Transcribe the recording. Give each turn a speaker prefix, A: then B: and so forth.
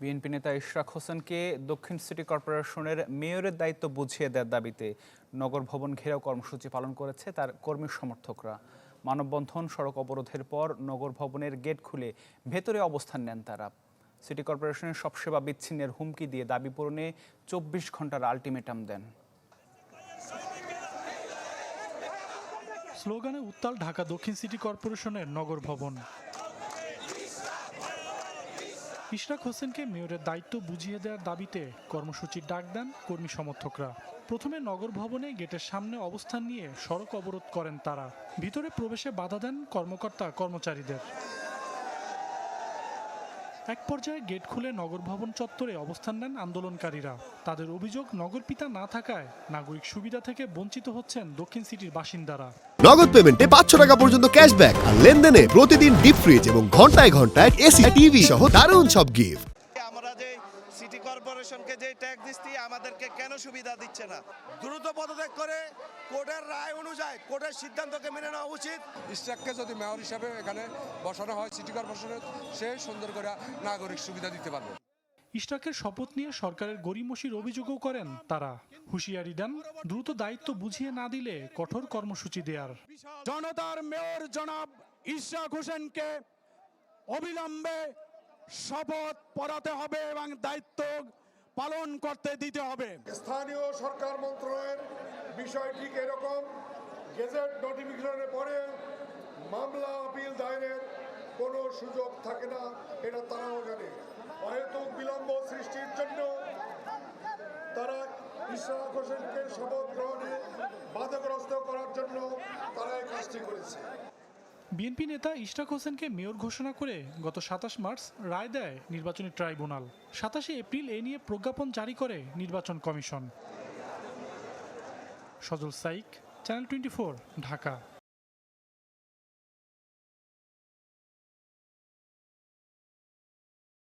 A: BNP নেতা ইশরাক হোসেনকে দক্ষিণ সিটি কর্পোরেশনের মেয়রের দায়িত্ব বুঝিয়ে দেওয়ার দাবিতে নগর ভবন ঘেরাও কর্মসূচি পালন করেছে তার কর্মী সমর্থকরা। মানববন্ধন, সড়ক অবরোধের পর নগর ভবনের গেট খুলে ভেতরে অবস্থান নেন তারা। সিটি কর্পোরেশনের সব সেবা বিচ্ছিন্নের হুমকি দিয়ে দাবি পূরণে চব্বিশ ঘণ্টার আলটিমেটাম দেন।
B: স্লোগানে উত্তাল ঢাকা দক্ষিণ সিটি কর্পোরেশনের নগর ভবন। ইশরাক হোসেনকে মেয়রের দায়িত্ব বুঝিয়ে দেওয়ার দাবিতে কর্মসূচির ডাক দেন কর্মী সমর্থকরা। প্রথমে নগর ভবনে গেটের সামনে অবস্থান নিয়ে সড়ক অবরোধ করেন তারা। ভিতরে প্রবেশে বাধা দেন কর্মকর্তা কর্মচারীদের এক পর্যায়ে গেট খুলে নগর ভবন চত্বরে অবস্থান নেন আন্দোলনকারীরা। তাদের অভিযোগ, নগর পিতা না থাকায় নাগরিক সুবিধা থেকে বঞ্চিত হচ্ছেন দক্ষিণ সিটির বাসিন্দারা।
C: নগদ পেমেন্টে পাঁচশো টাকা পর্যন্ত ক্যাশব্যাক আর লেনদেনে প্রতিদিন ডিপ ফ্রিজ এবং ঘন্টায় ঘন্টায় এসি, টিভি সহ দারুণ সব গিফট
D: কর্পোরেশনকে যে ট্যাক্স দিচ্ছি আমাদেরকে কেন সুবিধা দিচ্ছে না?
E: দ্রুত পদত্যাগ করে কোর্টের রায় অনুযায়ী কোর্টের সিদ্ধান্তকে মেনে নেওয়া উচিত।
F: ইস্টাককে যদি মেয়র হিসাবে এখানে বসানো হয় সিটি কর্পোরেশনের সে সুন্দর করে নাগরিক সুবিধা দিতে পারবে।
B: ইশরাকের শপথ নিয়ে সরকারের গরিমসির অভিযোগও করেন তারা। হুঁশিয়ারি দেন দ্রুত দায়িত্ব বুঝিয়ে না দিলে কঠোর কর্মসূচি দেওয়ার
G: জনতার মেয়র জনাব ইশরাক হোসেনকে অবিলম্বে শপথ পড়াতে হবে এবং দায়িত্ব পালন করতে দিতে হবে।
E: স্থানীয় সরকার মন্ত্রণালয়ের বিষয় ঠিক এরকম। গেজেট নোটিফিকেশনের পরে মামলা আপিল দায়েরের কোনো সুযোগ থাকে না, এটা তারাও জানে। অহেতুক বিলম্ব সৃষ্টির জন্য তারা ইশরাক হোসেনকে শপথ গ্রহণে বাধাগ্রস্ত করার জন্য তারা এই কাজটি করেছে।
B: বিএনপি নেতা ইশরাক হোসেনকে মেয়র ঘোষণা করে গত সাতাশ মার্চ রায় দেয় নির্বাচনী ট্রাইব্যুনাল। সাতাশে এপ্রিল এ নিয়ে প্রজ্ঞাপন জারি করে নির্বাচন commission. Sajal Saik, channel twenty Dhaka.